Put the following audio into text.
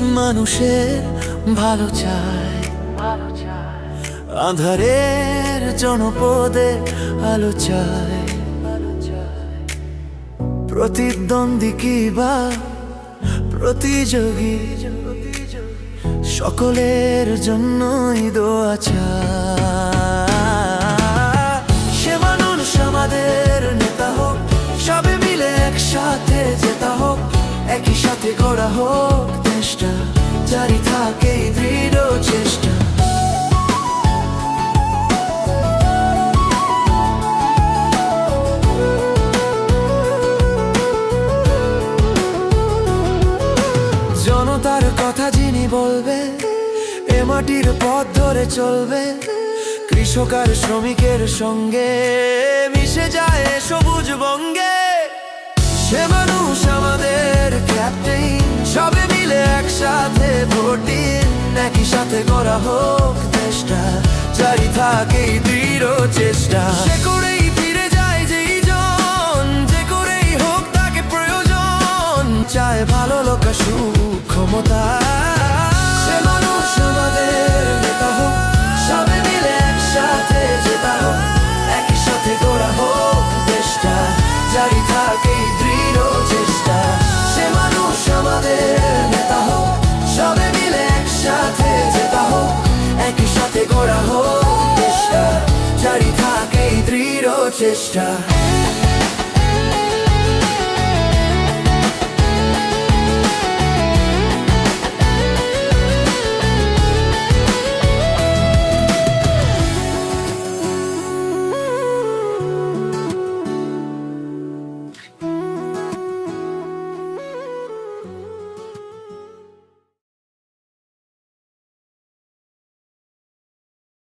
মানুষের ভালো চায় ভালো চায়। আধারের জনপদে আলো চায়। প্রতিদ্বন্দ্বী কি বা প্রতিযোগী? সকলের জন্যই দোয়া সে মানুষ আমাদের নেতা হোক, সবে মিলে একসাথে জেতা হোক। হোক, চেষ্টা। জারি থাকে দৃঢ় চেষ্টা। জনতার কথা যিনি বলবে, এ মাটির পথ ধরে চলবে। কৃষক আর শ্রমিকের সঙ্গে মিশে যায় সবুজ বঙ্গে। সে মানুষ হোক চেষ্টা জারি থাকে দৃঢ় চেষ্টা। সে করেই ফিরে যায় যেই জন, যে করেই হোক তাকে প্রয়োজন। চায় ভালো লোক সুখ очища.